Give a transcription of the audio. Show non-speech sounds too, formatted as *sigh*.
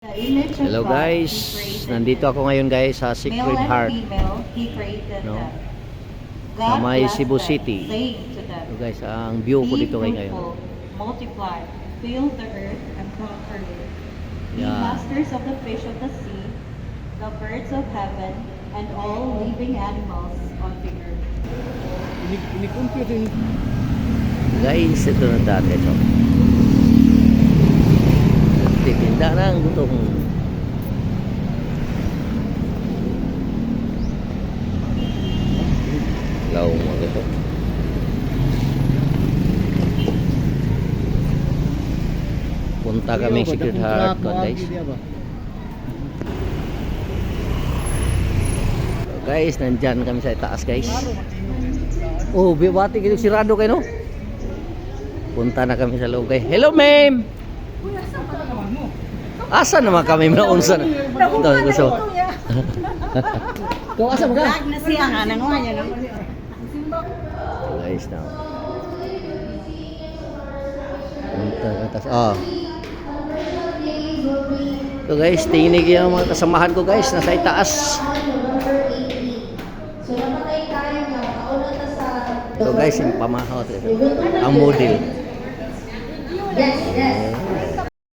Hello guys, nandito ako ngayon guys sa Secret Heart. No? Sa may Cebu City. So guys, ang view ko dito ngayon ngayon. multiply, fill the earth and conquer it. Be Yeah. masters of the fish of the sea, the birds of heaven, and all living animals on the earth. Guys, ito na dati ito. Titinda ng gutong. Law mo ito. Punta kami Secret Heart ko guys. Guys, nandyan kami sa taas guys. Oh, bibati kayo sirado kayo no? Punta na kami sa loob guys. Hello, ma'am! Asa naman kami naunsa na? Ito, gusto. Kau *laughs* asa mo ka? na siya nga, nanguha niya lang. So guys, now. Punta na. Oh. So guys, tinig yung mga kasamahan ko guys, nasa itaas. So guys, yung pamahaw. Ang model. Yes, yes.